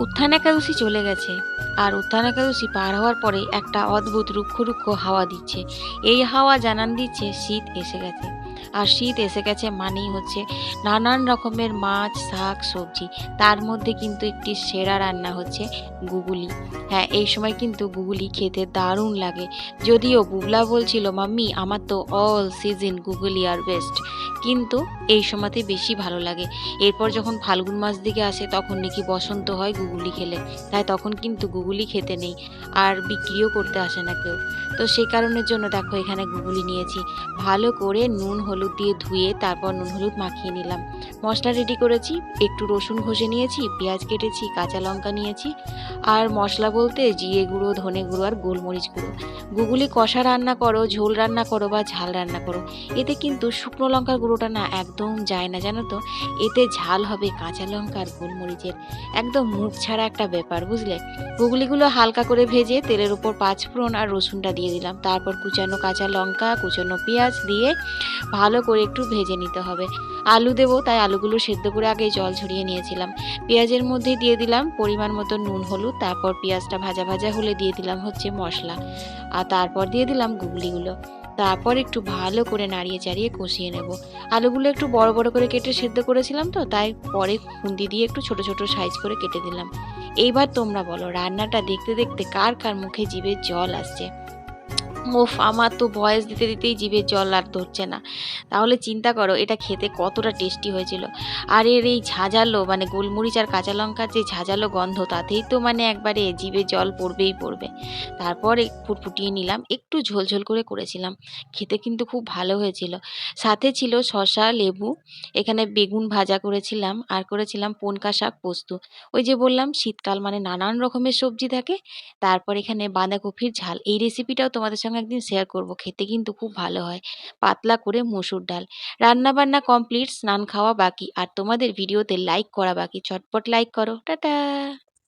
উত্থান একাদশী চলে গেছে। আর উত্থান একাদশী পার হওয়ার পরে একটা অদ্ভুত রুক্ষ রুক্ষ হাওয়া দিচ্ছে। এই হাওয়া জানান দিচ্ছে শীত এসে গেছে। আর শীত এসে গেছে মানেই হচ্ছে নানান রকমের মাছ, শাক, সবজি। তার মধ্যে কিন্তু একটি সেরা রান্না হচ্ছে গুগুলি। হ্যাঁ এই সময় কিন্তু গুগুলি খেতে দারুণ লাগে। যদিও বুবলা বলছিল, মাম্মি, আমার তো অল সিজন গুগলি আর বেস্ট কিন্তু এই সময়তে বেশি ভালো লাগে। এরপর যখন ফাল্গুন মাস দিকে আসে, তখন নাকি বসন্ত হয় গুগুলি খেলে। তাই তখন কিন্তু গুগুলি খেতে নেই আর বিক্রিও করতে আসে না কেউ। তো সেই কারণের জন্য দেখো এখানে গুগুলি নিয়েছি। ভালো করে নুন হলুদ দিয়ে ধুয়ে তারপর নুন হলুদ মাখিয়ে নিলাম। মশলা রেডি করেছি, একটু রসুন ঘষে নিয়েছি, পেঁয়াজ কেটেছি, কাঁচা লঙ্কা নিয়েছি, আর মশলা বলতে জিরে গুঁড়ো, ধনে গুঁড়ো আর গোলমরিচ গুঁড়ো। গুগুলি কষা রান্না করো, ঝোল রান্না করো বা ঝাল রান্না করো, এতে কিন্তু শুকনো লঙ্কার গুঁড়োটা না একদম যায় না, জানো তো? এতে ঝাল হবে কাঁচা লঙ্কা আর গোলমরিচের, একদম মুখ ছাড়া একটা ব্যাপার, বুঝলে? গুগলিগুলো হালকা করে ভেজে তেলের উপর পাঁচফোড়ন আর রসুনটা দিয়ে দিলাম, তারপর কুচানো কাঁচা লঙ্কা, কুচানো পেঁয়াজ দিয়ে ভালো করে একটু ভেজে নিতে হবে। আলু দেবো, তাই আলুগুলো সেদ্ধ করে আগে জল ঝরিয়ে নিয়েছিলাম। পেঁয়াজের মধ্যে দিয়ে দিলাম পরিমাণ মতো নুন, হলুদ, তারপর পেঁয়াজটা ভাজা ভাজা হলে দিয়ে দিলাম হচ্ছে মশলা। আর তারপর দিয়ে দিলাম গুগলিগুলো। তারপর একটু ভালো করে নাড়িয়ে চাড়িয়ে কষিয়ে নেব। আলুগুলো একটু বড় বড় করে কেটে সেদ্ধ করেছিলাম তো, তাই পরে খুন্দি দিয়ে একটু ছোট ছোট সাইজ করে কেটে দিলাম। এইবার তোমরা বলো, রান্নাটা দেখতে দেখতে কার কার মুখে জিভে জল আসছে? ওফ আমার তো ভয়েস দিতে দিতেই জিভে জল আর ধরছে না। তাহলে চিন্তা করো, এটা খেতে কতটা টেস্টি হয়েছিল। আর এর এই ঝাঁঝালো মানে গোলমরিচ আর কাঁচা লঙ্কার যে ঝাঁঝালো গন্ধ, তাতেই তো মানে একবারে জিভে জল পড়বেই পড়বে। তারপর ফুটফুটিয়ে নিলাম, একটু ঝোলঝোল করে করেছিলাম। খেতে কিন্তু খুব ভালো হয়েছিল। সাথে ছিল শসা, লেবু, এখানে বেগুন ভাজা করেছিলাম, আর করেছিলাম পনকা শাক পোস্ত। ওই যে বললাম, শীতকাল মানে নানান রকমের সবজি থাকে। তারপর এখানে বাঁধাকপির ঝাল। এই রেসিপিটাও তোমাদের সঙ্গে একদিন শেয়ার করব, খেতে কিন্তু খুব ভালো হয়। পাতলা করে মসুর ডাল। রান্না বান্না কমপ্লিট স্নান খাওয়া বাকি। আর তোমাদের ভিডিওতে লাইক করা বাকি। চটপট লাইক করো। টাটা!